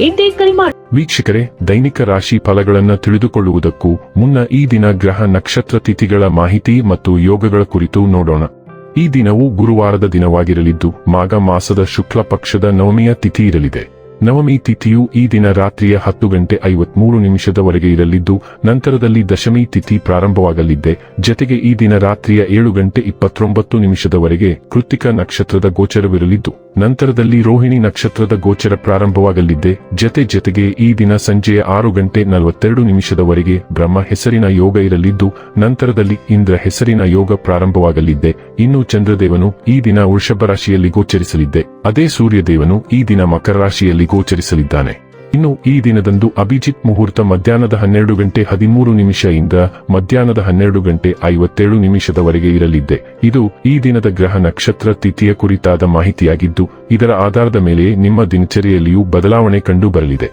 ಎಂದೇ ಕರೆ ಮಾಡಿ ವೀಕ್ಷಕರೇ, ದೈನಿಕ ರಾಶಿ ಫಲಗಳನ್ನು ತಿಳಿದುಕೊಳ್ಳುವುದಕ್ಕೂ ಮುನ್ನ ಈ ದಿನ ಗ್ರಹ ನಕ್ಷತ್ರ ತಿಥಿಗಳ ಮಾಹಿತಿ ಮತ್ತು ಯೋಗಗಳ ಕುರಿತು ನೋಡೋಣ. ಈ ದಿನವು ಗುರುವಾರದ ದಿನವಾಗಿರಲಿದ್ದು, ಮಾಘ ಮಾಸದ ಶುಕ್ಲ ಪಕ್ಷದ ನವಮಿಯ ತಿಥಿ ಇರಲಿದೆ. ನವಮಿ ತಿಥಿಯು ಈ ದಿನ ರಾತ್ರಿಯ ಹತ್ತು ಗಂಟೆ ಐವತ್ಮೂರು ನಿಮಿಷದವರೆಗೆ ಇರಲಿದ್ದು, ನಂತರದಲ್ಲಿ ದಶಮಿ ತಿಥಿ ಪ್ರಾರಂಭವಾಗಲಿದ್ದೆ. ಜತೆಗೆ ಈ ದಿನ ರಾತ್ರಿಯ ಏಳು ಗಂಟೆ ಇಪ್ಪತ್ತೊಂಬತ್ತು ನಿಮಿಷದವರೆಗೆ ಕೃತಿಕ ನಕ್ಷತ್ರದ ಗೋಚರವಿರಲಿದ್ದು, ನಂತರದಲ್ಲಿ ರೋಹಿಣಿ ನಕ್ಷತ್ರದ ಗೋಚರ ಪ್ರಾರಂಭವಾಗಲಿದ್ದೆ. ಜತೆ ಜತೆಗೆ ಈ ದಿನ ಸಂಜೆಯ ಆರು ಗಂಟೆ ನಲವತ್ತೆರಡು ನಿಮಿಷದವರೆಗೆ ಬ್ರಹ್ಮ ಹೆಸರಿನ ಯೋಗ ಇರಲಿದ್ದು, ನಂತರದಲ್ಲಿ ಇಂದ್ರ ಹೆಸರಿನ ಯೋಗ ಪ್ರಾರಂಭವಾಗಲಿದ್ದೆ. ಇನ್ನು ಚಂದ್ರದೇವನು ಈ ದಿನ ವೃಷಭ ರಾಶಿಯಲ್ಲಿ ಗೋಚರಿಸಲಿದ್ದೆ. ಅದೇ ಸೂರ್ಯದೇವನು ಈ ದಿನ ಮಕರ ರಾಶಿಯಲ್ಲಿ ಗೋಚರಿಸಲಿದ್ದಾನೆ. ಇನ್ನು ಈ ದಿನದಂದು ಅಭಿಜಿತ್ ಮುಹೂರ್ತ ಮಧ್ಯಾಹ್ನದ ಹನ್ನೆರಡು ಗಂಟೆ ಹದಿಮೂರು ನಿಮಿಷದಿಂದ ಮಧ್ಯಾಹ್ನದ ಹನ್ನೆರಡು ಗಂಟೆ ಐವತ್ತೇಳು ನಿಮಿಷದವರೆಗೆ ಇರಲಿದ್ದೆ. ಇದು ಈ ದಿನದ ಗ್ರಹ ನಕ್ಷತ್ರ ತಿಥಿಯ ಕುರಿತಾದ ಮಾಹಿತಿಯಾಗಿದ್ದು, ಇದರ ಆಧಾರದ ಮೇಲೆ ನಿಮ್ಮ ದಿನಚರಿಯಲ್ಲಿಯೂ ಬದಲಾವಣೆ ಕಂಡು ಬರಲಿದೆ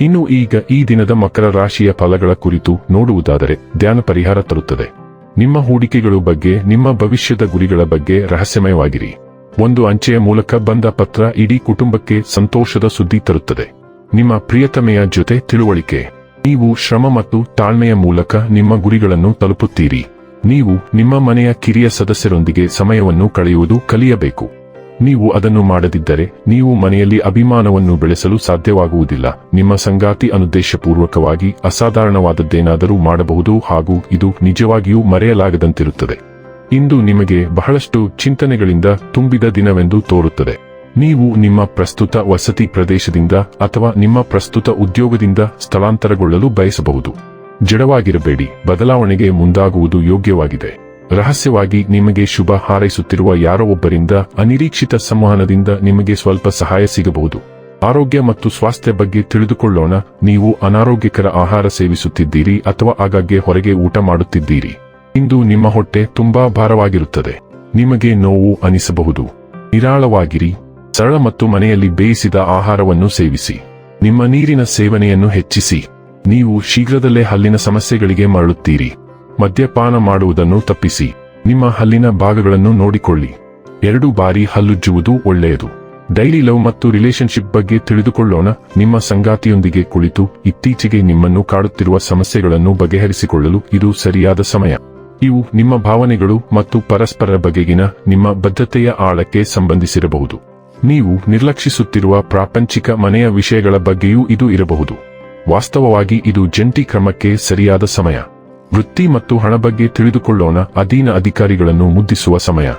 ಇನ್ನು ಈಗ ಈ ದಿನದ ಮಕರ ರಾಶಿಯ ಫಲಗಳ ಕುರಿತು ನೋಡುವುದಾದರೆ ಧ್ಯಾನ ಪರಿಹಾರ ತರುತ್ತದೆ. ನಿಮ್ಮ ಹೂಡಿಕೆಗಳು ಬಗ್ಗೆ, ನಿಮ್ಮ ಭವಿಷ್ಯದ ಗುರಿಗಳ ಬಗ್ಗೆ ರಹಸ್ಯಮಯವಾಗಿರಿ. ಒಂದು ಅಂಚೆಯ ಮೂಲಕ ಬಂದ ಪತ್ರ ಇಡೀ ಕುಟುಂಬಕ್ಕೆ ಸಂತೋಷದ ಸುದ್ದಿ ತರುತ್ತದೆ. ನಿಮ್ಮ ಪ್ರಿಯತಮೆಯ ಜೊತೆ ತಿಳುವಳಿಕೆ. ನೀವು ಶ್ರಮ ಮತ್ತು ತಾಳ್ಮೆಯ ಮೂಲಕ ನಿಮ್ಮ ಗುರಿಗಳನ್ನು ತಲುಪುತ್ತೀರಿ. ನೀವು ನಿಮ್ಮ ಮನೆಯ ಕಿರಿಯ ಸದಸ್ಯರೊಂದಿಗೆ ಸಮಯವನ್ನು ಕಳೆಯುವುದು ಕಲಿಯಬೇಕು. ನೀವು ಅದನ್ನು ಮಾಡದಿದ್ದರೆ ನೀವು ಮನೆಯಲ್ಲಿ ಅಭಿಮಾನವನ್ನು ಬೆಳೆಸಲು ಸಾಧ್ಯವಾಗುವುದಿಲ್ಲ. ನಿಮ್ಮ ಸಂಗಾತಿ ಅನುದ್ದೇಶಪೂರ್ವಕವಾಗಿ ಅಸಾಧಾರಣವಾದದ್ದೇನಾದರೂ ಮಾಡಬಹುದು ಹಾಗೂ ಇದು ನಿಜವಾಗಿಯೂ ಮರೆಯಲಾಗದಂತಿರುತ್ತದೆ. ಇಂದು ನಿಮಗೆ ಬಹಳಷ್ಟು ಚಿಂತನೆಗಳಿಂದ ತುಂಬಿದ ದಿನವೆಂದು ತೋರುತ್ತದೆ. ನೀವು ನಿಮ್ಮ ಪ್ರಸ್ತುತ ವಸತಿ ಪ್ರದೇಶದಿಂದ ಅಥವಾ ನಿಮ್ಮ ಪ್ರಸ್ತುತ ಉದ್ಯೋಗದಿಂದ ಸ್ಥಳಾಂತರಗೊಳ್ಳಲು ಬಯಸಬಹುದು. ಜಡವಾಗಿರಬೇಡಿ, ಬದಲಾವಣೆಗೆ ಮುಂದಾಗುವುದು ಯೋಗ್ಯವಾಗಿದೆ. ರಹಸ್ಯವಾಗಿ ನಿಮಗೆ ಶುಭ ಹಾರೈಸುತ್ತಿರುವ ಯಾರೋ ಒಬ್ಬರಿಂದ ಅನಿರೀಕ್ಷಿತ ಸಂವಹನದಿಂದ ನಿಮಗೆ ಸ್ವಲ್ಪ ಸಹಾಯ ಸಿಗಬಹುದು. ಆರೋಗ್ಯ ಮತ್ತು ಸ್ವಾಸ್ಥ್ಯ ಬಗ್ಗೆ ತಿಳಿದುಕೊಳ್ಳೋಣ, ನೀವು ಅನಾರೋಗ್ಯಕರ ಆಹಾರ ಸೇವಿಸುತ್ತಿದ್ದೀರಿ ಅಥವಾ ಆಗಾಗ್ಗೆ ಹೊರಗೆ ಊಟ ಮಾಡುತ್ತಿದ್ದೀರಿ. ಇಂದು ನಿಮ್ಮ ಹೊಟ್ಟೆ ತುಂಬಾ ಭಾರವಾಗಿರುತ್ತದೆ. ನಿಮಗೆ ನೋವು ಅನಿಸಬಹುದು. ನಿರಾಳವಾಗಿರಿ. ಸರಳ ಮತ್ತು ಮನೆಯಲ್ಲಿ ಬೇಯಿಸಿದ ಆಹಾರವನ್ನು ಸೇವಿಸಿ. ನಿಮ್ಮ ನೀರಿನ ಸೇವನೆಯನ್ನು ಹೆಚ್ಚಿಸಿ. ನೀವು ಶೀಘ್ರದಲ್ಲೇ ಹಲ್ಲಿನ ಸಮಸ್ಯೆಗಳಿಗೆ ಮರಳುತ್ತೀರಿ. ಮದ್ಯಪಾನ ಮಾಡುವುದನ್ನು ತಪ್ಪಿಸಿ. ನಿಮ್ಮ ಹಲ್ಲಿನ ಭಾಗಗಳನ್ನು ನೋಡಿಕೊಳ್ಳಿ. ಎರಡು ಬಾರಿ ಹಲ್ಲುಜ್ಜುವುದು ಒಳ್ಳೆಯದು. ಡೈಲಿ ಲವ್ ಮತ್ತು ರಿಲೇಶನ್ಶಿಪ್ ಬಗ್ಗೆ ತಿಳಿದುಕೊಳ್ಳೋಣ. ನಿಮ್ಮ ಸಂಗಾತಿಯೊಂದಿಗೆ ಕುಳಿತು ಇತ್ತೀಚೆಗೆ ನಿಮ್ಮನ್ನು ಕಾಡುತ್ತಿರುವ ಸಮಸ್ಯೆಗಳನ್ನು ಬಗೆಹರಿಸಿಕೊಳ್ಳಲು ಇದು ಸರಿಯಾದ ಸಮಯ. ಇವು ನಿಮ್ಮ ಭಾವನೆಗಳು ಮತ್ತು ಪರಸ್ಪರ ಬಗೆಗಿನ ನಿಮ್ಮ ಬದ್ಧತೆಯ ಆಳಕ್ಕೆ ಸಂಬಂಧಿಸಿರಬಹುದು. ನೀವು ನಿರ್ಲಕ್ಷಿಸುತ್ತಿರುವ ಪ್ರಾಪಂಚಿಕ ಮನೆಯ ವಿಷಯಗಳ ಬಗ್ಗೆಯೂ ಇದು ಇರಬಹುದು. ವಾಸ್ತವವಾಗಿ ಇದು ಜಂಟಿ ಕ್ರಮಕ್ಕೆ ಸರಿಯಾದ ಸಮಯ. ವೃತ್ತಿ ಮತ್ತು ಹಣ ಬಗ್ಗೆ ತಿಳಿದುಕೊಳ್ಳೋಣ, ಅಧೀನ ಅಧಿಕಾರಿಗಳನ್ನು ಮುದ್ದಿಸುವ ಸಮಯ.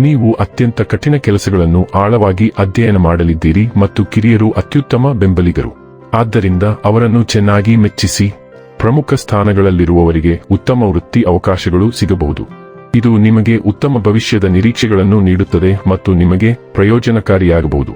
ನೀವು ಅತ್ಯಂತ ಕಠಿಣ ಕೆಲಸಗಳನ್ನು ಆಳವಾಗಿ ಅಧ್ಯಯನ ಮಾಡಲಿದ್ದೀರಿ ಮತ್ತು ಕಿರಿಯರು ಅತ್ಯುತ್ತಮ ಬೆಂಬಲಿಗರು. ಆದ್ದರಿಂದ ಅವರನ್ನು ಚೆನ್ನಾಗಿ ಮೆಚ್ಚಿಸಿ ಪ್ರಮುಖ ಸ್ಥಾನಗಳಲ್ಲಿರುವವರಿಗೆ ಉತ್ತಮ ವೃತ್ತಿ ಅವಕಾಶಗಳು ಸಿಗಬಹುದು. ಇದು ನಿಮಗೆ ಉತ್ತಮ ಭವಿಷ್ಯದ ನಿರೀಕ್ಷೆಗಳನ್ನು ನೀಡುತ್ತದೆ ಮತ್ತು ನಿಮಗೆ ಪ್ರಯೋಜನಕಾರಿಯಾಗಬಹುದು.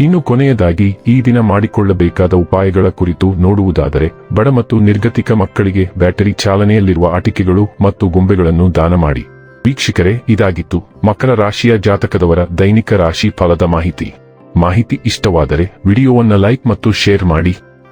ಇನ್ನು ಕೊನೆಯದಾಗಿ, ಈ ದಿನ ಮಾಡಿಕೊಳ್ಳಬೇಕಾದ ಉಪಾಯಗಳ ಕುರಿತು ನೋಡುವುದಾದರೆ, ಬಡ ಮತ್ತು ನಿರ್ಗತಿಕ ಮಕ್ಕಳಿಗೆ ಬ್ಯಾಟರಿ ಚಾಲನೆಯಲ್ಲಿರುವ ಆಟಿಕೆಗಳು ಮತ್ತು ಗೊಂಬೆಗಳನ್ನು ದಾನ ಮಾಡಿ. ವೀಕ್ಷಕರೇ, ಇದಾಗಿತ್ತು ಮಕರ ರಾಶಿಯ ಜಾತಕದವರ ದೈನಿಕ ರಾಶಿ ಫಲದ ಮಾಹಿತಿ. ಮಾಹಿತಿ ಇಷ್ಟವಾದರೆ, ವಿಡಿಯೋವನ್ನು ಲೈಕ್ ಮತ್ತು ಶೇರ್ ಮಾಡಿ.